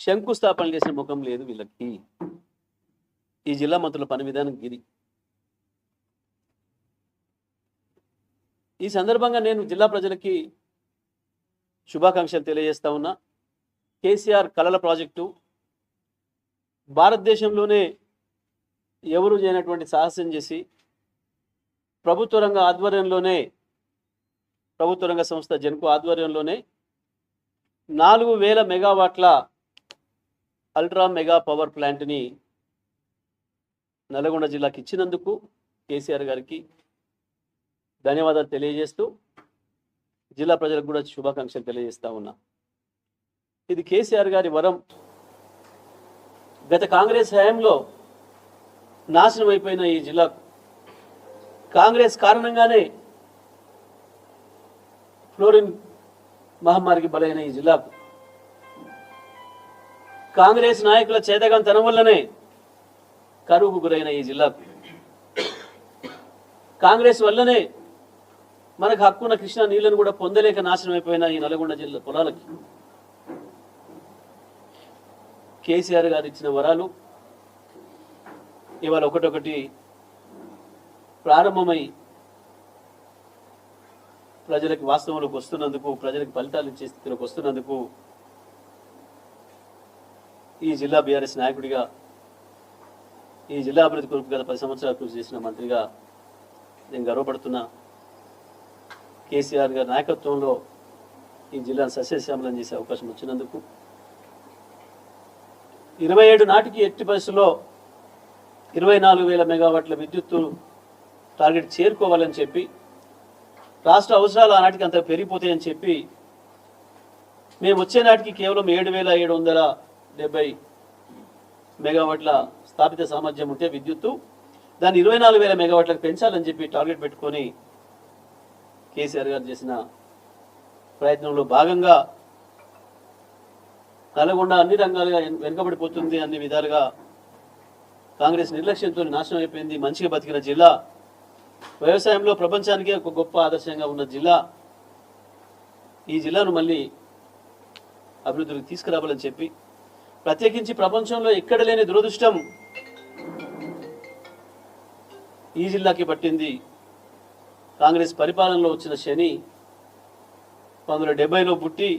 శంకుస్థాపన చేసిన ముఖం లేదు వీళ్ళకి. ఈ జిల్లా మంత్రుల పని విధానం గిరి ఈ సందర్భంగా నేను జిల్లా ప్రజలకి శుభాకాంక్షలు తెలియజేస్తా ఉన్నా. కేసీఆర్ కళల ప్రాజెక్టు భారతదేశంలోనే ఎవరు చేయనటువంటి సాహసం చేసి ప్రభుత్వ రంగ ఆధ్వర్యంలోనే ప్రభుత్వ రంగ సంస్థ జన్కు ఆధ్వర్యంలోనే నాలుగు వేల మెగావాట్ల అల్ట్రా మెగా పవర్ ప్లాంట్ని నల్గొండ జిల్లాకి ఇచ్చినందుకు కేసీఆర్ గారికి ధన్యవాదాలు తెలియజేస్తూ జిల్లా ప్రజలకు కూడా శుభాకాంక్షలు తెలియజేస్తా ఉన్నా. ఇది కేసీఆర్ గారి వరం. గత కాంగ్రెస్ హయాంలో నాశనం అయిపోయిన ఈ జిల్లాకు కాంగ్రెస్ కారణంగానే ఫ్లోరిన్ మహమ్మారికి బలైన ఈ జిల్లాకు కాంగ్రెస్ నాయకుల చేతగాంతనం వల్లనే కరువుకు గురైన ఈ జిల్లాకు కాంగ్రెస్ వల్లనే మనకు హక్కున్న కృష్ణా నీళ్ళను కూడా పొందలేక నాశనం అయిపోయిన ఈ నల్గొండ జిల్లా పొలాలకి. కేసీఆర్ గారు ఇచ్చిన వరాలు ఇవాళ ఒకటొకటి ప్రారంభమై ప్రజలకు వాస్తవంలోకి వస్తున్నందుకు ప్రజలకు ఫలితాలు ఇచ్చే స్థితిలోకి వస్తున్నందుకు ఈ జిల్లా బీఆర్ఎస్ నాయకుడిగా ఈ జిల్లా అభివృద్ధి కొరకు గత పది సంవత్సరాలు కృషి చేసిన మంత్రిగా నేను గర్వపడుతున్నా. కేసీఆర్ గారి నాయకత్వంలో ఈ జిల్లాను సస్యశ్యామలం చేసే అవకాశం వచ్చినందుకు. ఇరవై ఏడు నాటికి ఎట్టి పరిస్థితుల్లో ఇరవై నాలుగు వేల మెగావాట్ల విద్యుత్తు టార్గెట్ చేరుకోవాలని చెప్పి రాష్ట్ర అవసరాలు ఆనాటికి అంత పెరిగిపోతాయని చెప్పి మేము వచ్చే నాటికి కేవలం ఏడు వేల ఏడు వందల డెబ్బై మెగావాట్ల స్థాపిత సామర్థ్యం ఉంటే విద్యుత్తు. దాన్ని ఇరవై నాలుగు వేల మెగావాట్లకు పెంచాలని చెప్పి టార్గెట్ పెట్టుకొని కేసీఆర్ గారు చేసిన ప్రయత్నంలో భాగంగా నల్గొండ అన్ని రంగాలుగా వెనుకబడిపోతుంది అన్ని విధాలుగా కాంగ్రెస్ నిర్లక్ష్యంతో నాశనం అయిపోయింది. మంచిగా బతికిన జిల్లా. వ్యవసాయంలో ప్రపంచానికే ఒక గొప్ప ఆదర్శంగా ఉన్న జిల్లా. ఈ జిల్లాను మళ్ళీ అభివృద్ధికి తీసుకురావాలని చెప్పి ప్రత్యేకించి ప్రపంచంలో ఎక్కడ లేని దురదృష్టం ఈ జిల్లాకి పట్టింది. కాంగ్రెస్ పరిపాలనలో వచ్చిన శని పంతొమ్మిది వందల డెబ్బైలో పుట్టి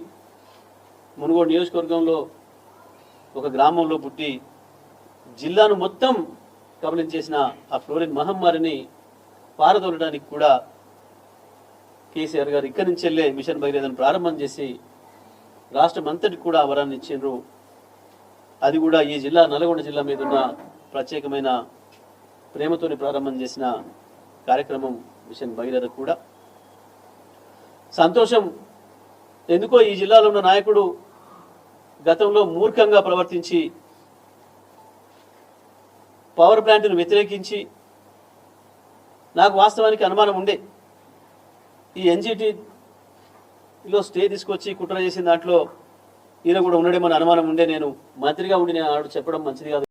మునుగోడు నియోజకవర్గంలో ఒక గ్రామంలో పుట్టి జిల్లాను మొత్తం కబలించేసిన ఆ ఫ్లోరిన్ మహమ్మారిని పారదోలడానికి కూడా కేసీఆర్ గారు ఇక్కడి నుంచి వెళ్ళే మిషన్ భగీరథను ప్రారంభం చేసి రాష్ట్రం అంతటి కూడా అవరాన్ని వరాన్ని ఇచ్చిండ్రు. అది కూడా ఈ జిల్లా నల్గొండ జిల్లా మీద ఉన్న ప్రత్యేకమైన ప్రేమతోని ప్రారంభం చేసిన కార్యక్రమం మిషన్ భగీరథ కూడా. సంతోషం ఎందుకో ఈ జిల్లాలో ఉన్న నాయకుడు గతంలో మూర్ఖంగా ప్రవర్తించి పవర్ ప్లాంట్ను వ్యతిరేకించి నాకు వాస్తవానికి అనుమానం ఉండే. ఈ ఎన్జిటీలో స్టే తీసుకొచ్చి కుట్ర చేసిన దాంట్లో ఈయన కూడా ఉండడేమని అనుమానం ఉండే నేను మంత్రిగా ఉండి నేను ఆడు చెప్పడం మంచిది కాదు.